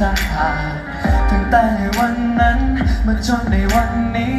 สะอาดตั้งแต่วันนั้นมาจนในวันนี้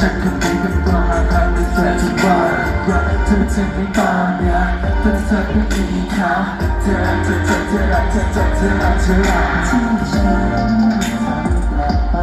ฉันก็มีกับตารักเธอจะว่ารักเธอจะไม่ตาเนี่ยแต่เธอไม่มีเขาเธอรักเธอเธอเธอรักเธอเธอรักเธอรักที่ฉันทำไป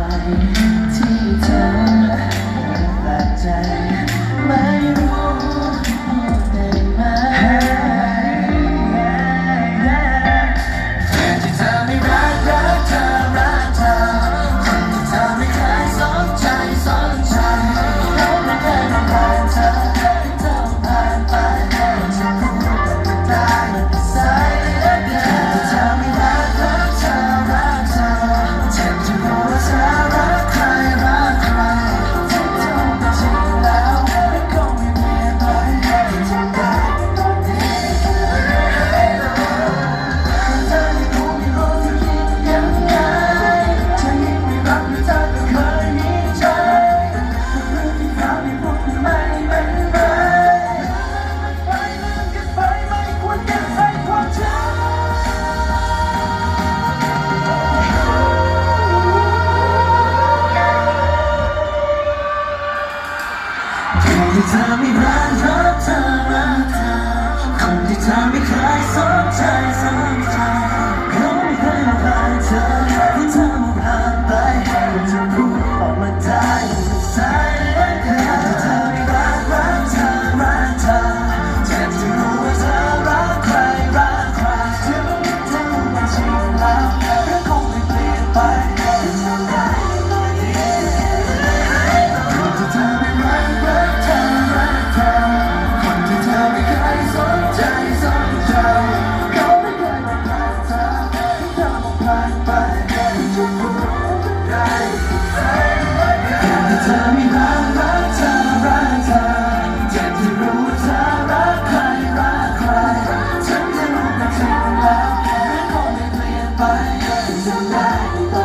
alive.